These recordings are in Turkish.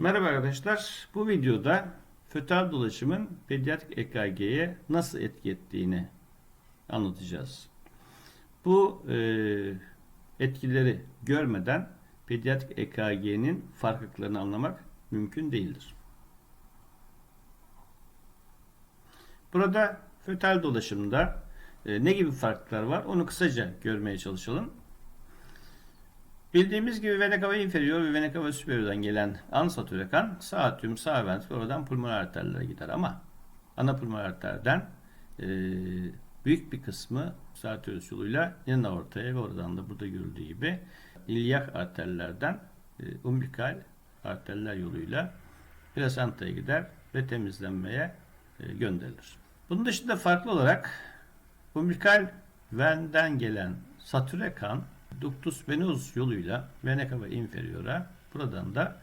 Merhaba arkadaşlar. Bu videoda fötal dolaşımın pediatrik EKG'ye nasıl etki ettiğini anlatacağız. Bu e, etkileri görmeden pediatrik EKG'nin farklılıklarını anlamak mümkün değildir. Burada fötal dolaşımda e, ne gibi farklılıklar var onu kısaca görmeye çalışalım. Bildiğimiz gibi vena cava inferior ve vena cava superior'dan gelen ansatüre kan sağ atrium, sağ ventrikül pulmoner arterlere gider ama ana pulmoner arterden e, büyük bir kısmı sartorius yoluyla yan aortaya ve oradan da burada görüldüğü gibi ilyak arterlerden e, umbilikal arterler yoluyla plasentaya gider ve temizlenmeye e, gönderilir. Bunun dışında farklı olarak umbilikal venden gelen satüre kan ductus venosus yoluyla vena cava inferior'a buradan da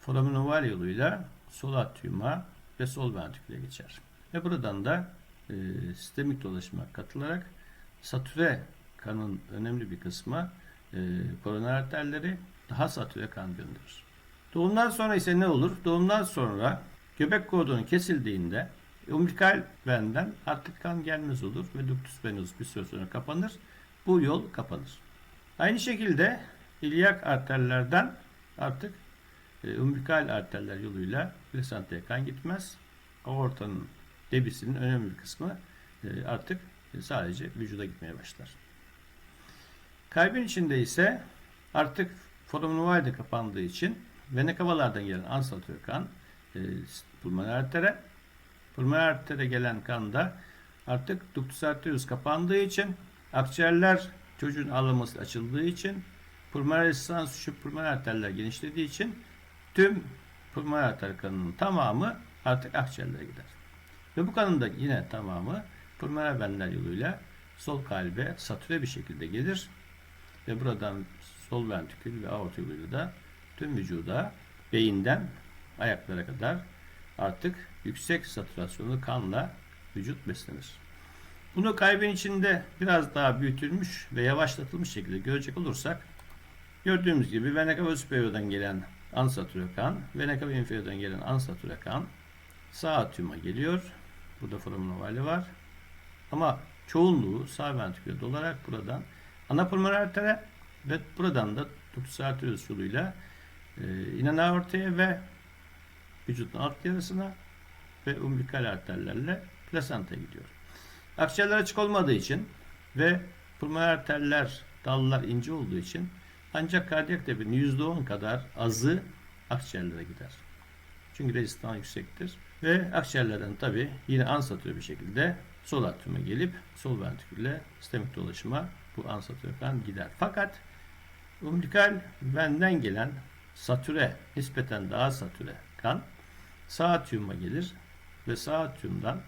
foramen ovale yoluyla sol atriuma ve sol ventriküle geçer. Ve buradan da e, sistemik dolaşıma katılarak satüre kanın önemli bir kısmı e, koroner arterleri daha satüre kan gönderir. Doğumdan sonra ise ne olur? Doğumdan sonra göbek kordonu kesildiğinde umbilikal venden artık kan gelmez olur ve ductus venosus bir süre sonra kapanır. Bu yol kapanır. Aynı şekilde ilyak arterlerden artık e, umbilikal arterler yoluyla plasentaya kan gitmez. Aortanın debisinin önemli bir kısmı e, artık sadece vücuda gitmeye başlar. Kalbin içinde ise artık foramen ovale kapandığı için vena cavalardan gelen ansatör kan e, pulmoner artere pulmoner artere gelen kan da artık ductus arterius kapandığı için akciğerler çocuğun alınması açıldığı için pulmoner resistans şu pulmoner arterler genişlediği için tüm pulmoner arter kanının tamamı artık akciğerlere gider. Ve bu kanın da yine tamamı pulmoner venler yoluyla sol kalbe satüre bir şekilde gelir. Ve buradan sol ventrikül ve aort yoluyla da tüm vücuda beyinden ayaklara kadar artık yüksek satürasyonlu kanla vücut beslenir. Bunu kalbin içinde biraz daha büyütülmüş ve yavaşlatılmış şekilde görecek olursak gördüğümüz gibi vena cava superior'dan gelen ansatüre kan, vena cava inferior'dan gelen ansatüre kan sağ atriuma geliyor. Burada foramen ovale var. Ama çoğunluğu sağ ventriküle dolarak buradan ana pulmoner ve buradan da ductus arterius yoluyla e, inen aortaya ve vücudun alt yarısına ve umbilikal arterlerle plasentaya gidiyor. Akciğerler açık olmadığı için ve pulmoner arterler, dallar ince olduğu için ancak kardiyak debinin %10 kadar azı akciğerlere gider. Çünkü rezistans yüksektir. Ve akciğerlerden tabi yine ansatür bir şekilde sol atriuma gelip sol ventrikülle sistemik dolaşıma bu ansatür kan gider. Fakat umbilikal venden gelen satüre, nispeten daha satüre kan sağ atriuma gelir ve sağ atriumdan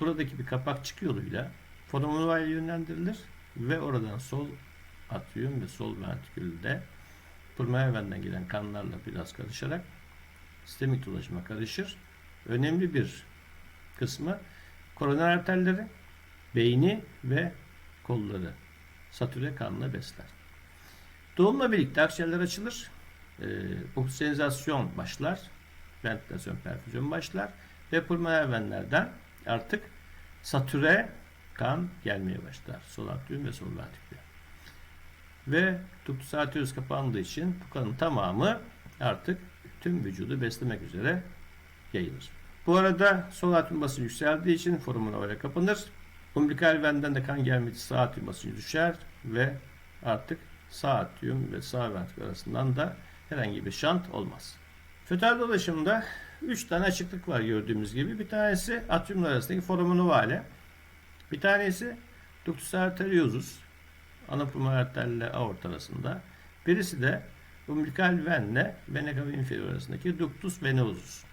buradaki bir kapakçık yoluyla foramen yönlendirilir ve oradan sol atrium ve sol ventrikülde pulmoner venden gelen kanlarla biraz karışarak sistemik dolaşıma karışır. Önemli bir kısmı koroner arterleri, beyni ve kolları satüre kanla besler. Doğumla birlikte akciğerler açılır. E, oksijenizasyon başlar. Ventilasyon perfüzyon başlar. Ve pulmoner venlerden artık satüre kan gelmeye başlar. Sol atrium ve sol ventrikül. Ve ductus arterius kapandığı için bu kanın tamamı artık tüm vücudu beslemek üzere yayılır. Bu arada sol atrium basıncı yükseldiği için foramen ovale kapanır. Umbilikal venden de kan gelmedi sağ atrium basıncı düşer ve artık sağ atrium ve sağ ventrikül arasından da herhangi bir şant olmaz. Fötal dolaşımda 3 tane açıklık var gördüğümüz gibi. Bir tanesi atriumlar arasındaki foramen ovale. Bir tanesi ductus arteriosus ana pulmoner arterle aort arasında. Birisi de umbilikal venle vena cava inferior arasındaki ductus venosus.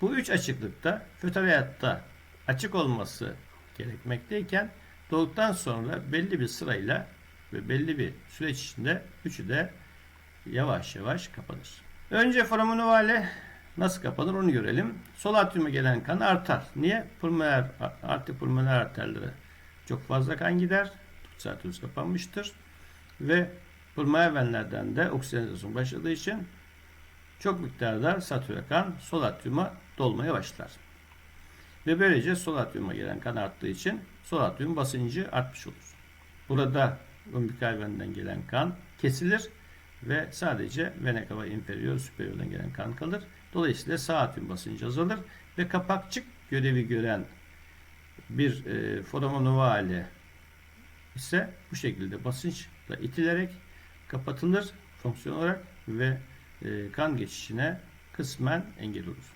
Bu üç açıklıkta fötal hayatta açık olması gerekmekteyken doğduktan sonra belli bir sırayla ve belli bir süreç içinde üçü de yavaş yavaş kapanır. Önce foramen ovale nasıl kapanır onu görelim. Sol atriuma gelen kan artar. Niye? Pulmoner, artık pulmoner arterlere çok fazla kan gider. Sartorius kapanmıştır. Ve pulmoner venlerden de oksijenizasyon başladığı için çok miktarda satüre kan solatyuma dolmaya başlar. Ve böylece solatyuma gelen kan arttığı için solatyum basıncı artmış olur. Burada umbikal venden gelen kan kesilir ve sadece vena cava inferior superior'dan gelen kan kalır. Dolayısıyla sağ atrium basıncı azalır ve kapakçık görevi gören bir e, foramen ovale ise bu şekilde basınçla itilerek kapatılır fonksiyon olarak ve e, kan geçişine kısmen engel olur.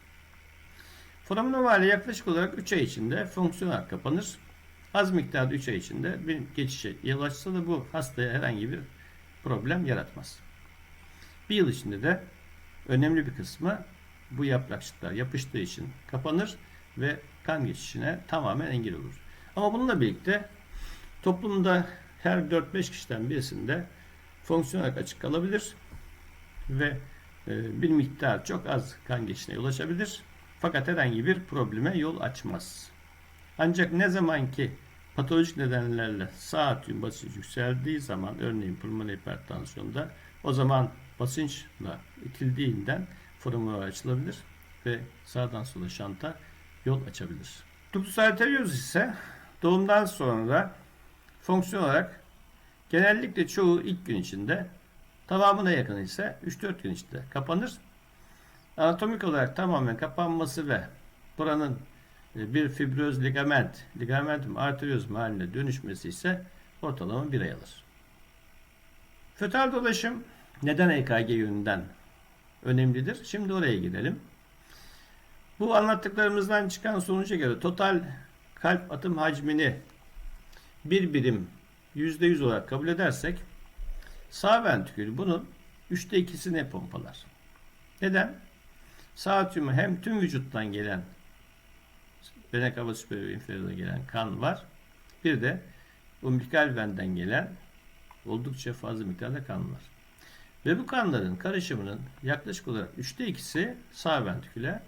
Foramen ovale yaklaşık olarak 3 ay içinde fonksiyonel kapanır. Az miktarda 3 ay içinde bir geçişe yol açsa da bu hastaya herhangi bir problem yaratmaz. Bir yıl içinde de önemli bir kısmı bu yaprakçıklar yapıştığı için kapanır ve kan geçişine tamamen engel olur. Ama bununla birlikte toplumda her 4-5 kişiden birisinde fonksiyonel açık kalabilir ve e, bir miktar çok az kan geçişine yol açabilir. Fakat herhangi bir probleme yol açmaz. Ancak ne zaman ki patolojik nedenlerle sağ atrium basıncı yükseldiği zaman örneğin pulmoner hipertansiyonda o zaman basınçla itildiğinden foramen açılabilir ve sağdan sola şanta yol açabilir. Ductus arteriosus ise doğumdan sonra fonksiyon olarak genellikle çoğu ilk gün içinde tamamına yakın ise 3-4 gün içinde kapanır. Anatomik olarak tamamen kapanması ve buranın e, bir fibroz ligament, ligamentum arteriosum haline dönüşmesi ise ortalama bir ay alır. Fötal dolaşım neden EKG yönünden önemlidir? Şimdi oraya gidelim. Bu anlattıklarımızdan çıkan sonuca göre total kalp atım hacmini bir birim %100 olarak kabul edersek sağ ventrikül bunun üçte ikisini pompalar. Neden? Sağ atriumu hem tüm vücuttan gelen vena cava superior inferior'a gelen kan var. Bir de umbilikal venden gelen oldukça fazla miktarda kan var. Ve bu kanların karışımının yaklaşık olarak üçte ikisi sağ ventriküle,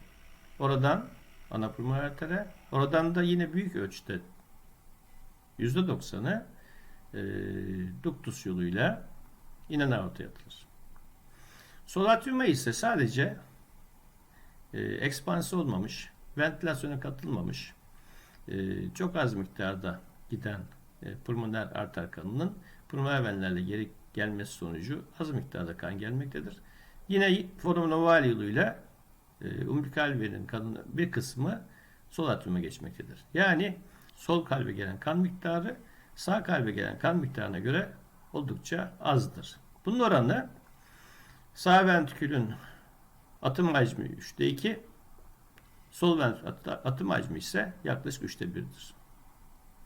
oradan ana pulmoner artere, oradan da yine büyük ölçüde %90'ı e, duktus yoluyla inen aortaya atılır. Solatriuma ise sadece e, ekspansi olmamış, ventilasyona katılmamış, e, çok az miktarda giden e, pulmoner arter kanının pulmoner venlerle geri gelmesi sonucu az miktarda kan gelmektedir. Yine foramen ovale yoluyla e, umbilikal venin kanının bir kısmı sol atriuma geçmektedir. Yani sol kalbe gelen kan miktarı sağ kalbe gelen kan miktarına göre oldukça azdır. Bunun oranı sağ ventrikülün atım hacmi 3'te 2, sol ventrikül atım hacmi ise yaklaşık 3'te 1'dir.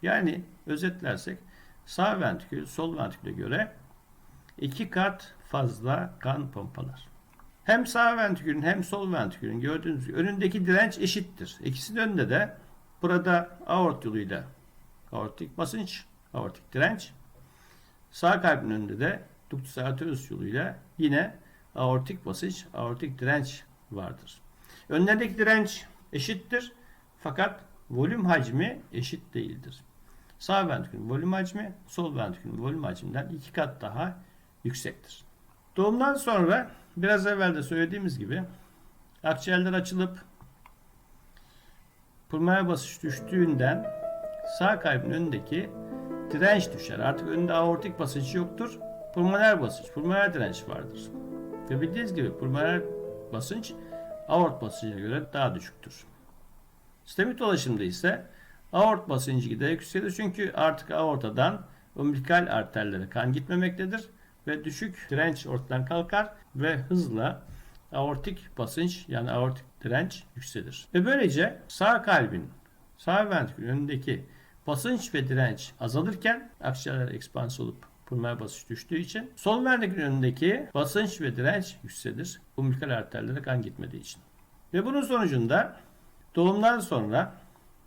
Yani özetlersek sağ ventrikül sol ventriküle göre iki kat fazla kan pompalar. Hem sağ ventrikülün hem sol ventrikülün gördüğünüz gibi önündeki direnç eşittir. İkisinin önünde de burada aort yoluyla aortik basınç, aortik direnç. Sağ kalbin önünde de ductus arteriosus yoluyla yine aortik basınç, aortik direnç vardır. Önlerindeki direnç eşittir fakat volüm hacmi eşit değildir. Sağ ventrikülün volüm hacmi sol ventrikülün volüm hacminden iki kat daha yüksektir. Doğumdan sonra biraz evvel de söylediğimiz gibi akciğerler açılıp pulmoner basınç düştüğünden sağ kalbin önündeki direnç düşer. Artık önünde aortik basınç yoktur. Pulmoner basınç, pulmoner direnç vardır. Ve bildiğiniz gibi pulmoner basınç aort basıncına göre daha düşüktür. Sistemik dolaşımda ise aort basıncı giderek yükselir. Çünkü artık aortadan umbilikal arterlere kan gitmemektedir ve düşük direnç ortadan kalkar ve hızla aortik basınç yani aortik direnç yükselir. Ve böylece sağ kalbin sağ ventrikül önündeki basınç ve direnç azalırken akciğerler ekspans olup pulmoner basınç düştüğü için sol ventrikül önündeki basınç ve direnç yükselir. Umbilikal arterlere kan gitmediği için. Ve bunun sonucunda doğumdan sonra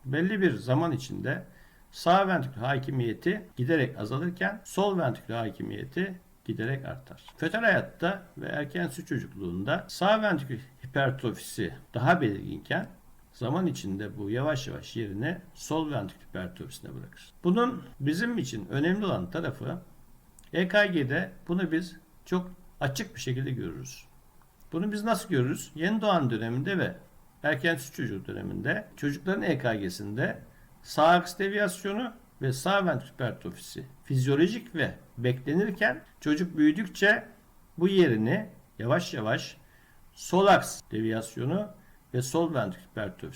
belli bir zaman içinde sağ ventrikül hakimiyeti giderek azalırken sol ventrikül hakimiyeti giderek artar. Fetal hayatta ve erken süt çocukluğunda sağ ventrikül hipertrofisi daha belirginken zaman içinde bu yavaş yavaş yerini sol ventrikül hipertrofisine bırakır. Bunun bizim için önemli olan tarafı EKG'de bunu biz çok açık bir şekilde görürüz. Bunu biz nasıl görürüz? Yeni doğan döneminde ve erken süt çocuğu döneminde çocukların EKG'sinde sağ aks deviyasyonu ve sağ ventrikül fizyolojik ve beklenirken çocuk büyüdükçe bu yerini yavaş yavaş sol aks deviyasyonu ve sol ventrikül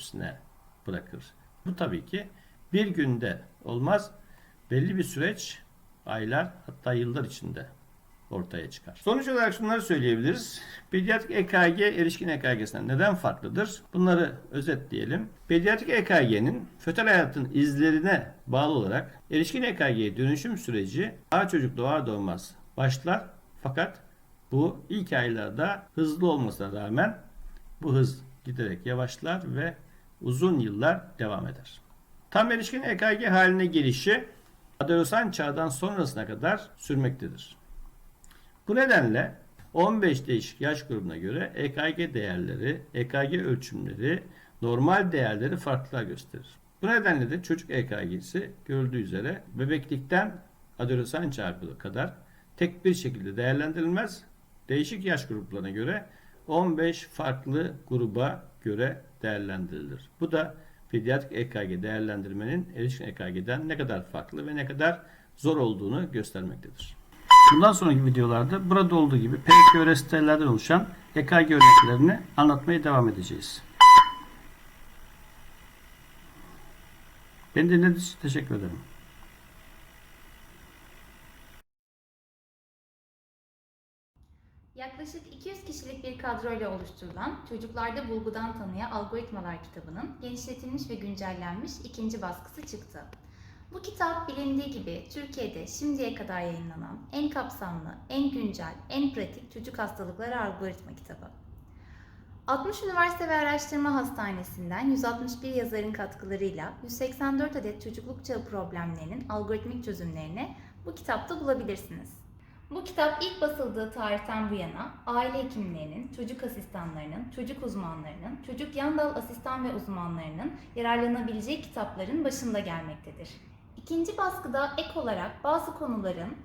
bırakır. Bu tabii ki bir günde olmaz. Belli bir süreç aylar hatta yıllar içinde ortaya çıkar. Sonuç olarak şunları söyleyebiliriz. Pediatrik EKG erişkin EKG'sinden neden farklıdır? Bunları özetleyelim. Pediatrik EKG'nin fötal hayatın izlerine bağlı olarak erişkin EKG'ye dönüşüm süreci daha çocuk doğar doğmaz başlar. Fakat bu ilk aylarda hızlı olmasına rağmen bu hız giderek yavaşlar ve uzun yıllar devam eder. Tam erişkin EKG haline gelişi adolesan çağdan sonrasına kadar sürmektedir. Bu nedenle 15 değişik yaş grubuna göre EKG değerleri, EKG ölçümleri, normal değerleri farklılığa gösterir. Bu nedenle de çocuk EKG'si görüldüğü üzere bebeklikten adolesan çağı kadar tek bir şekilde değerlendirilmez. Değişik yaş gruplarına göre 15 farklı gruba göre değerlendirilir. Bu da pediatrik EKG değerlendirmenin erişkin EKG'den ne kadar farklı ve ne kadar zor olduğunu göstermektedir. Bundan sonraki videolarda burada olduğu gibi PQ restellerden oluşan EKG örneklerini anlatmaya devam edeceğiz. Beni dinlediğiniz için teşekkür ederim. Yaklaşık 200 kişilik bir kadroyla oluşturulan Çocuklarda Bulgudan Tanıya Algoritmalar kitabının genişletilmiş ve güncellenmiş ikinci baskısı çıktı. Bu kitap bilindiği gibi Türkiye'de şimdiye kadar yayınlanan en kapsamlı, en güncel, en pratik çocuk hastalıkları algoritma kitabı. 60 üniversite ve araştırma hastanesinden 161 yazarın katkılarıyla 184 adet çocukluk çağı problemlerinin algoritmik çözümlerini bu kitapta bulabilirsiniz. Bu kitap ilk basıldığı tarihten bu yana aile hekimlerinin, çocuk asistanlarının, çocuk uzmanlarının, çocuk yan dal asistan ve uzmanlarının yararlanabileceği kitapların başında gelmektedir. İkinci baskıda ek olarak bazı konuların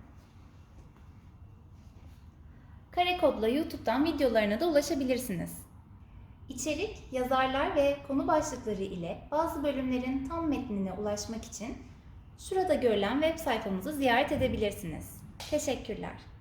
kare kodla YouTube'dan videolarına da ulaşabilirsiniz. İçerik, yazarlar ve konu başlıkları ile bazı bölümlerin tam metnine ulaşmak için şurada görülen web sayfamızı ziyaret edebilirsiniz. Teşekkürler.